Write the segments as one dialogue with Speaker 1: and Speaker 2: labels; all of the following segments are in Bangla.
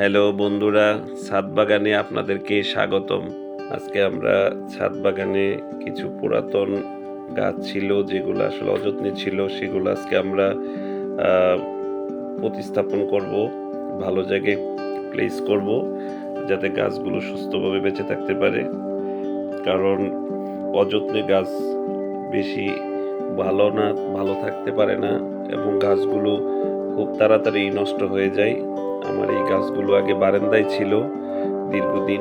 Speaker 1: হ্যালো বন্ধুরা ছাদ বাগানে আপনাদেরকে স্বাগতম। আজকে আমরা ছাদ বাগানে কিছু পুরাতন গাছ ছিল, যেগুলো আসলে অযত্নে ছিল, সেগুলো আজকে আমরা প্রতিস্থাপন করব, ভালো জায়গায় প্লেস করব, যাতে গাছগুলো সুস্থভাবে বেঁচে থাকতে পারে। কারণ অযত্নে গাছ বেশি ভালো না, ভালো থাকতে পারে না, এবং গাছগুলো খুব তাড়াতাড়ি নষ্ট হয়ে যায়। আমার এই গাছগুলো আগে বারান্দায় ছিল। দীর্ঘদিন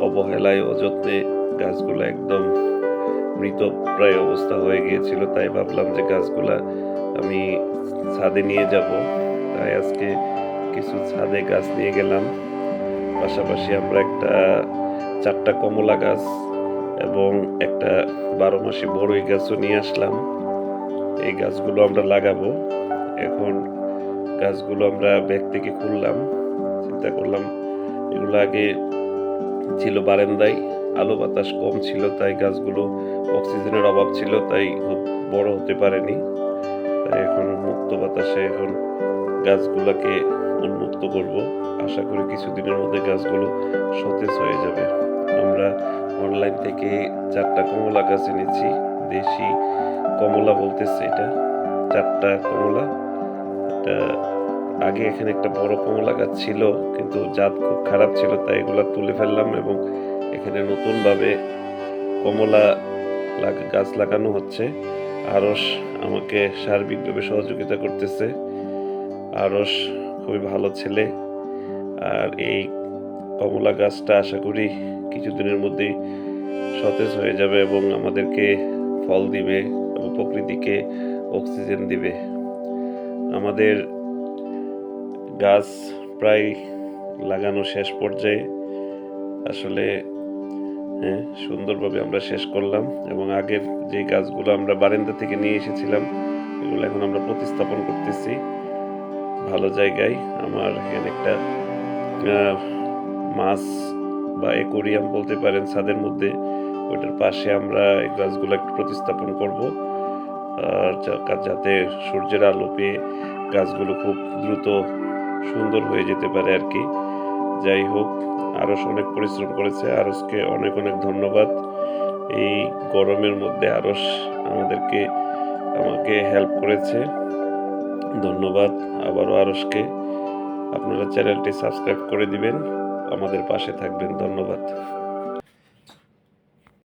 Speaker 1: অবহেলায়, অযত্নে গাছগুলো একদম মৃত প্রায় অবস্থা হয়ে গিয়েছিল। তাই ভাবলাম যে গাছগুলা আমি ছাদে নিয়ে যাব। তাই আজকে কিছু ছাদে গাছ নিয়ে গেলাম। পাশাপাশি আমরা একটা চারটা কমলা গাছ এবং একটা বারো মাসে বড়ই গাছও নিয়ে আসলাম। এই গাছগুলো আমরা লাগাবো। এখন গাছগুলো আমরা ব্যাগ থেকে খুললাম, চিন্তা করলাম এগুলো আগে ছিল বারান্দায়, আলো বাতাস কম ছিল, তাই গাছগুলো অক্সিজেনের অভাব ছিল, তাই খুব বড় হতে পারেনি। তাই এখন মুক্ত বাতাসে এখন গাছগুলোকে উন্মুক্ত করব। আশা করি কিছুদিনের মধ্যে গাছগুলো সতেজ হয়ে যাবে। আমরা অনলাইন থেকে চারটা কমলা গাছ এনেছি, দেশি কমলা বলতেছে এটা, চারটা কমলা। এটা আগে এখানে একটা বড় কমলা গাছ ছিল, কিন্তু জাত খুব খারাপ ছিল, তাই এগুলো তুলে ফেললাম এবং এখানে নতুনভাবে কমলা গাছ লাগানো হচ্ছে। আরস আমাকে সার্বিকভাবে সহযোগিতা করতেছে। আরস খুবই ভালো ছেলে। আর এই কমলা গাছটা আশা করি কিছুদিনের মধ্যেই সতেজ হয়ে যাবে এবং আমাদেরকে ফল দিবে এবং প্রকৃতিকে অক্সিজেন দিবে। আমাদের গাছ প্রায় লাগানো শেষ পর্যায়ে আসলে হ্যাঁ সুন্দরভাবে আমরা শেষ করলাম এবং আগের যে গাছগুলো আমরা বারান্দা থেকে নিয়ে এসেছিলাম, এগুলো এখন আমরা প্রতিস্থাপন করতেছি। ভালো জায়গায় আমার এখানে একটা মাছ বা একুরিয়াম বলতে পারেন ছাদের মধ্যে ওইটার পাশে আমরা এই গাছগুলো একটু প্রতিস্থাপন করব। যাতে সূর্যের আলো পেয়ে গাছগুলো খুব দ্রুত সুন্দর হয়ে যেতে পারে আর কি। যাই হোক আরস অনেক পরিশ্রম করেছে। আরসকে অনেক অনেক ধন্যবাদ। এই গরমের মধ্যে আরস আমাদেরকে, আমাকে হেল্প করেছে। ধন্যবাদ আবারও আরসকে আপনারা চ্যানেলটি সাবস্ক্রাইব করে দিবেন। আমাদের পাশে থাকবেন। ধন্যবাদ।